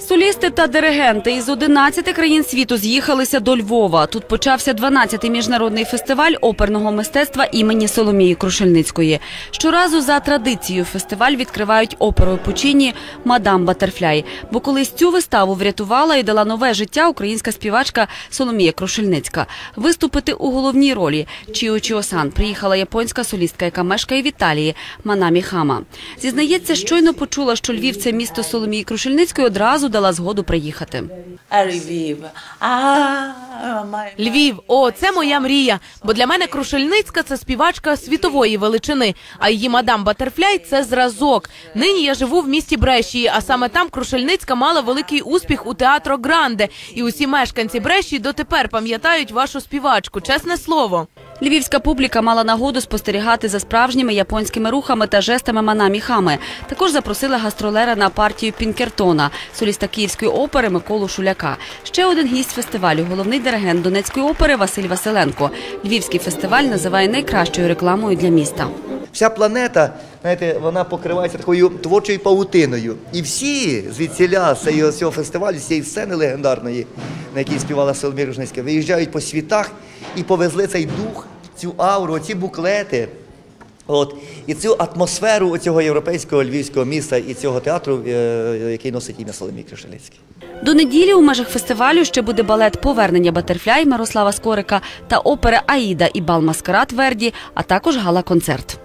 Солісти та диригенти із 11 країн світу з'їхалися до Львова. Тут почався 12-й міжнародний фестиваль оперного мистецтва імені Соломії Крушельницької. Щоразу за традицією фестиваль відкривають оперою Пучині Мадам Батерфляй. Бо колись цю виставу врятувала і дала нове життя українська співачка Соломія Крушельницька. Виступити у головній ролі Чіо Чіосан приїхала японська солістка, яка мешкає в Італії Манамі Хама. Зізнається, щойно почула, що Львів це місто Соломії Крушельницької, одразу дала згоду приїхати. Львів. Львів, о, це моя мрія. Бо для мене Крушельницька це співачка світової величини, а її мадам Батерфляй це зразок. Нині я живу в місті Брешії, а саме там Крушельницька мала великий успіх у театро Гранде. І усі мешканці Брешії дотепер пам'ятають вашу співачку. Чесне слово. Львівська публіка мала нагоду спостерігати за справжніми японськими рухами та жестами Манамі Хами. Також запросили гастролера на партію Пінкертона, соліста Київської опери Миколу Шуляка. Ще один гість фестивалю, головний диригент Донецької опери Василь Василенко. Львівський фестиваль називає найкращою рекламою для міста. Вся планета, знаєте, вона покривається такою творчою павутиною. І всі звідсіля з цього, фестивалю, з цієї сцени легендарної, на якій співала Соломія Ружницька, виїжджають по світах і повезли цей дух, цю ауру, ці буклети. От і цю атмосферу цього європейського львівського міста і цього театру, е, який носить ім'я Соломій Кришелецький. До неділі у межах фестивалю ще буде балет Повернення Батерфляй Мирослава Скорика та опери Аїда і бал Маскарад Верді, а також гала-концерт.